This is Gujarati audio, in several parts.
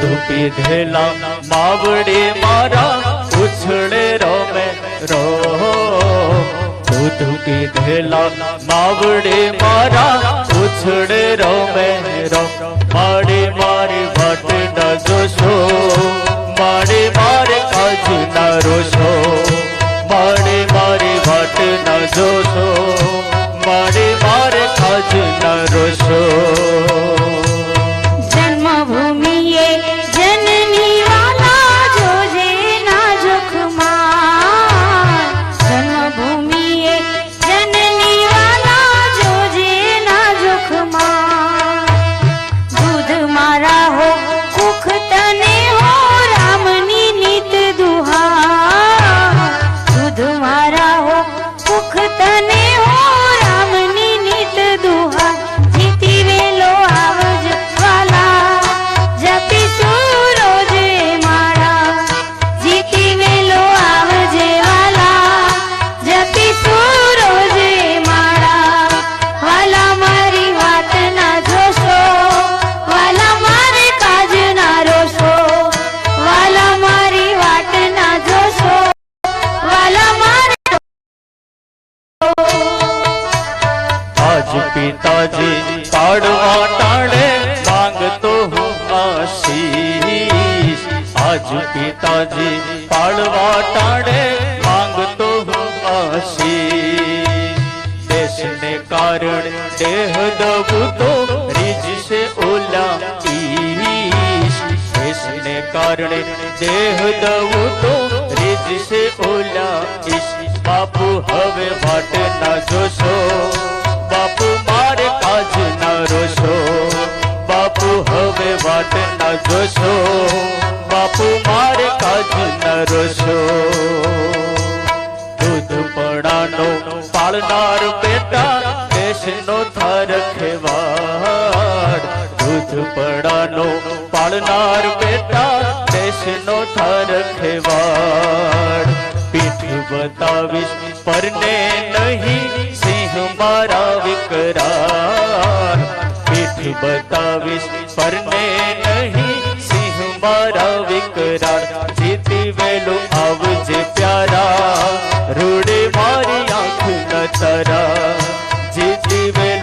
દૂધ પીધેલા માવડે મારા, ઉછળે રમે, રો. દૂધ પીધેલા માવડે મારા, ઉછળે રમે, રો. માડી મારી વાટ ન જોશો માડી મારે કાજુ ના રોશો માડી મારી વાટ ન જોશો માડી મારે કાજુ ન રોશો જન્મભૂમિએ આજ પિતાજી પાડવા ટાળે માંગતો હું આશી દેશને કારણ દેહ દબું તો રીજશે ઓલા ઈશ. દેશને કારણે દેહ દવું તો રીજશે ઓલા ઈશ. બાપુ હવે વાટ ના જોશો. બાપુ મારે કાજ ના રોશો. બાપુ હવે વાટ ના જોશો. બાપુ મારે કાજ ના રોશો દૂધ પડાનો પાળનાર બેટા દેશનો થાર ખેવાડ દૂધ પડાનો પાળનાર બેટા દેશનો થાર ખેવાડ પીઠ બતાવીશ પરને નહીં સિંહ મારા વિકરાર પીઠ બતાવીશ પરને નહીં મારા વિકરાળ જીતી વેલો આવજે પ્યારા. રૂડે મારી આંખ ન તરા. જીતી વેલો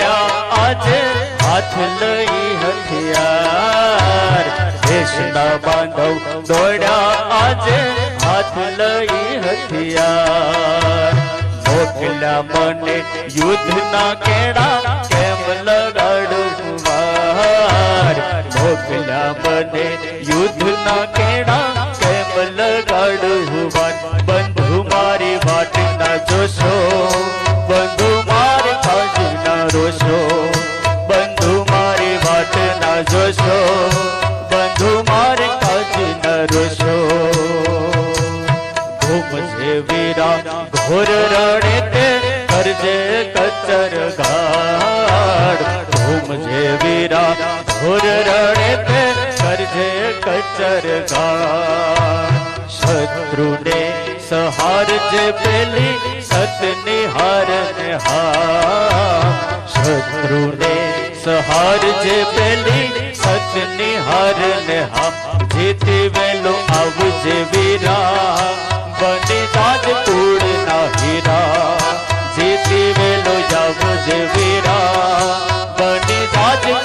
દોડ્યા આજે હાથ લઈ હથિયાર. દેશના બાંધવ દોડ્યા આજે. હાથ લઈ હથિયાર. મોકલા મને યુદ્ધના કેડા કેમ શત્રુને સહાર જે પેલી સતની હાર ને હા. શત્રુને સહાર જે પેલી સતની હાર ને હા. જીતી વેલો આવજે વીરા. બની કુળ ના હીરા. જીતી વેલો આવજે વીરા. બની તાજ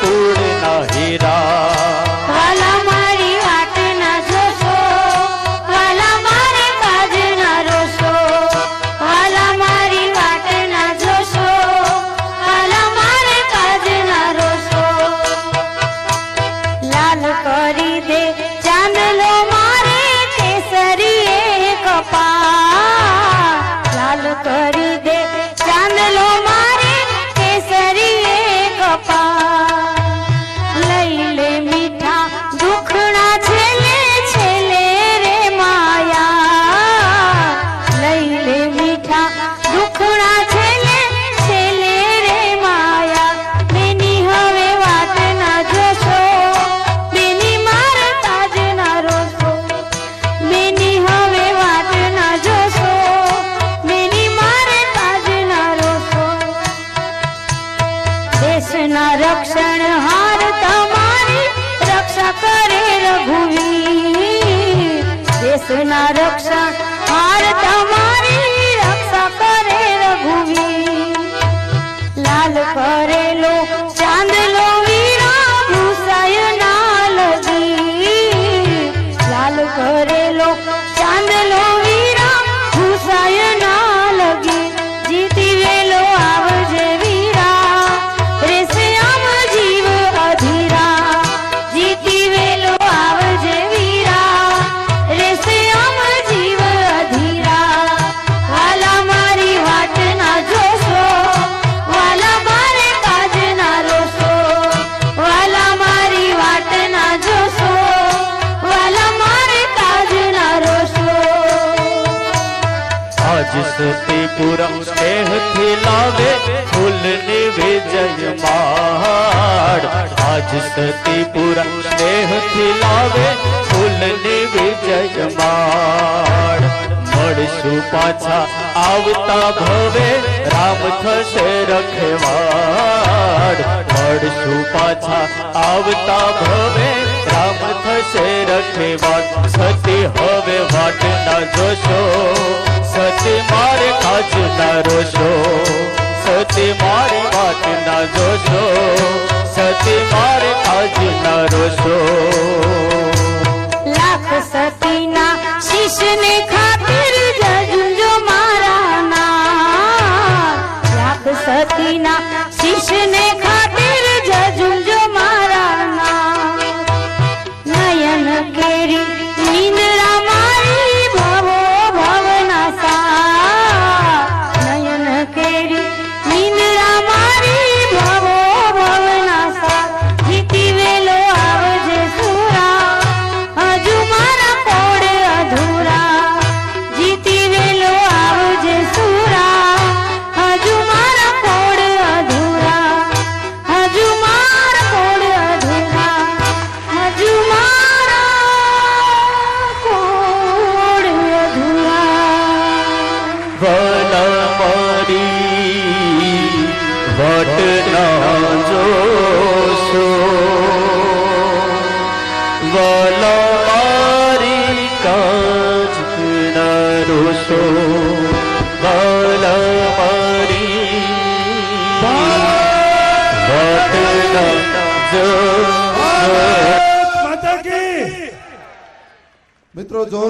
આજ સતીપુરા સ્નેહથી લાવે ફૂલની વિજય માડ આજ સતીપુરા સ્નેહથી લાવે ફૂલની વિજય માડ મળશું પાછા આવતા ભવે રામ થશે રખવાડ મળશું પાછા આવતા ભવે રામ થશે રખેવાડ સતી હવે વાટ ના જોશો. સતી મારે કાચ ના રોશો. સતી મારી વાત ના જોશો. સતી મારે કાચ ના રોશો. લાખ સતીના શિષ્યને ખાतिर જોશો માતા કી મિત્રો જો